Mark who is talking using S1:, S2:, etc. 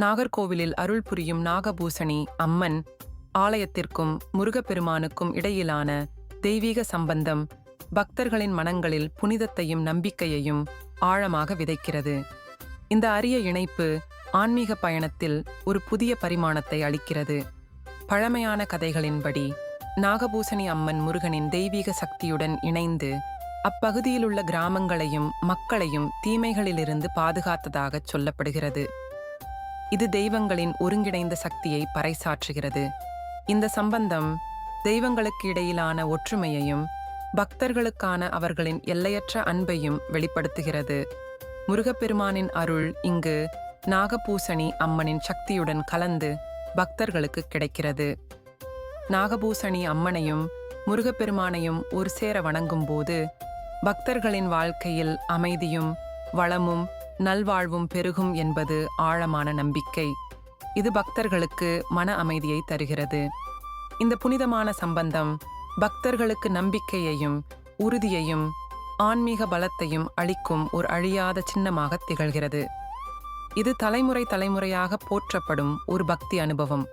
S1: நாகர்கோவிலில் அருள் புரியும் நாகபூசணி அம்மன் ஆலயத்திற்கும் முருகப்பெருமானுக்கும் இடையிலான தெய்வீக சம்பந்தம் பக்தர்களின் மனங்களில் புனிதத்தையும் நம்பிக்கையையும் ஆழமாக விதைக்கிறது. இந்த அரிய இணைப்பு ஆன்மீக பயணத்தில் ஒரு புதிய பரிமாணத்தை அளிக்கிறது. பழமையான கதைகளின்படி நாகபூசணி அம்மன் முருகனின் தெய்வீக சக்தியுடன் இணைந்து அப்பகுதியிலுள்ள கிராமங்களையும் மக்களையும் தீமைகளிலிருந்து பாதுகாத்ததாகச் சொல்லப்படுகிறது. இது தெய்வங்களின் ஒருங்கிணைந்த சக்தியை பறைசாற்றுகிறது. இந்த சம்பந்தம் தெய்வங்களுக்கு இடையிலான ஒற்றுமையையும் பக்தர்களுக்கான அவர்களின் எல்லையற்ற அன்பையும் வெளிப்படுத்துகிறது. முருகப்பெருமானின் அருள் இங்கு நாகபூசணி அம்மனின் சக்தியுடன் கலந்து பக்தர்களுக்கு கிடைக்கிறது. நாகபூசணி அம்மனையும் முருகப்பெருமானையும் ஒரு சேர வணங்கும் போது பக்தர்களின் வாழ்க்கையில் அமைதியும் வளமும் நல்வாழ்வும் பெருகும் என்பது ஆழமான நம்பிக்கை. இது பக்தர்களுக்கு மன அமைதியை தருகிறது. இந்த புனிதமான சம்பந்தம் பக்தர்களுக்கு நம்பிக்கையையும் உறுதியையும் ஆன்மீக பலத்தையும் அளிக்கும் ஒரு அழியாத சின்னமாக திகழ்கிறது. இது தலைமுறை தலைமுறையாக போற்றப்படும் ஒரு பக்தி அனுபவம்.